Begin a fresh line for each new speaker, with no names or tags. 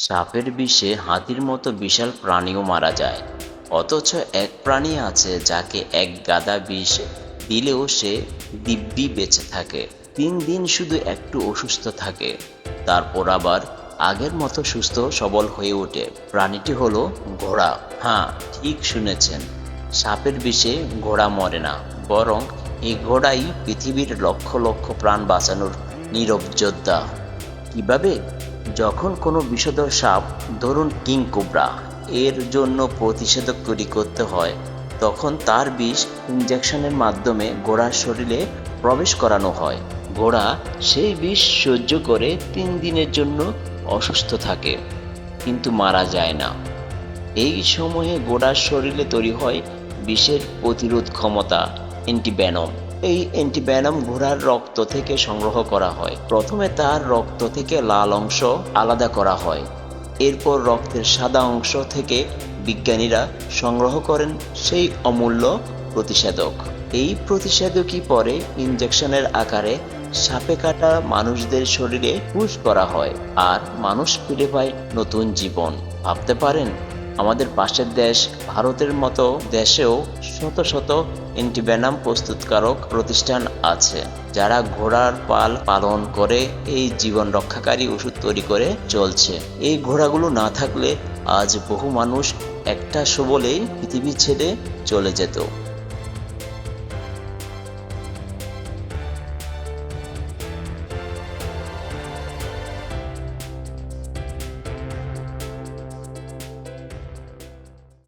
সাপের বিষে হাতির মতো বিশাল প্রাণীও মারা যায়। অথচ এক প্রাণী আছে যাকে এক গাদা বিষ দিলেও সে দিব্যি বেঁচে থাকে। তিন দিন শুধু একটু অসুস্থ থাকে। তারপর আবার আগের মতো সুস্থ সবল হয়ে ওঠে। প্রাণীটি হলো ঘোড়া। হ্যাঁ ঠিক শুনেছেন। সাপের বিষে ঘোড়া মরে না। বরং এই ঘোড়াই পৃথিবীর লক্ষ লক্ষ প্রাণ বাঁচানোর নীরব যোদ্ধা। কীভাবে? যখন কোনো বিষধর সাপ, ধরুন কিং কোবরা, এর জন্য প্রতিষেধক তৈরি করতে হয়, তখন তার বিষ ইঞ্জেকশনের মাধ্যমে ঘোড়ার শরীরে প্রবেশ করানো হয়। ঘোড়া সেই বিষ সহ্য করে তিন দিনের জন্য অসুস্থ থাকে, কিন্তু মারা যায় না। এই সময়ে ঘোড়ার শরীরে তৈরি হয় বিষের প্রতিরোধ ক্ষমতা অ্যান্টিভ্যানম এই অ্যান্টিব্যানাম ঘোড়ার রক্ত থেকে সংগ্রহ করা হয়। প্রথমে তার রক্ত থেকে লাল অংশ আলাদা করা হয়। এরপর রক্তের সাদা অংশ থেকে বিজ্ঞানীরা সংগ্রহ করেন সেই অমূল্য প্রতিষেধক। এই প্রতিষেধকই পরে ইনজেকশনের আকারে সাপে কাটা মানুষদের শরীরে পুশ করা হয়, আর মানুষ ফিরে পায় নতুন জীবন। ভাবতে পারেন আমাদের পাশের দেশ ভারতের মতো দেশেও শত শত অ্যান্টিব্যানাম প্রস্তুতকারক প্রতিষ্ঠান আছে, যারা ঘোড়ার পাল পালন করে এই জীবন রক্ষাকারী ওষুধ তৈরি করে চলছে। এই ঘোড়াগুলো না থাকলে আজ বহু মানুষ একটা সবলেই পৃথিবী ছেড়ে চলে যেত।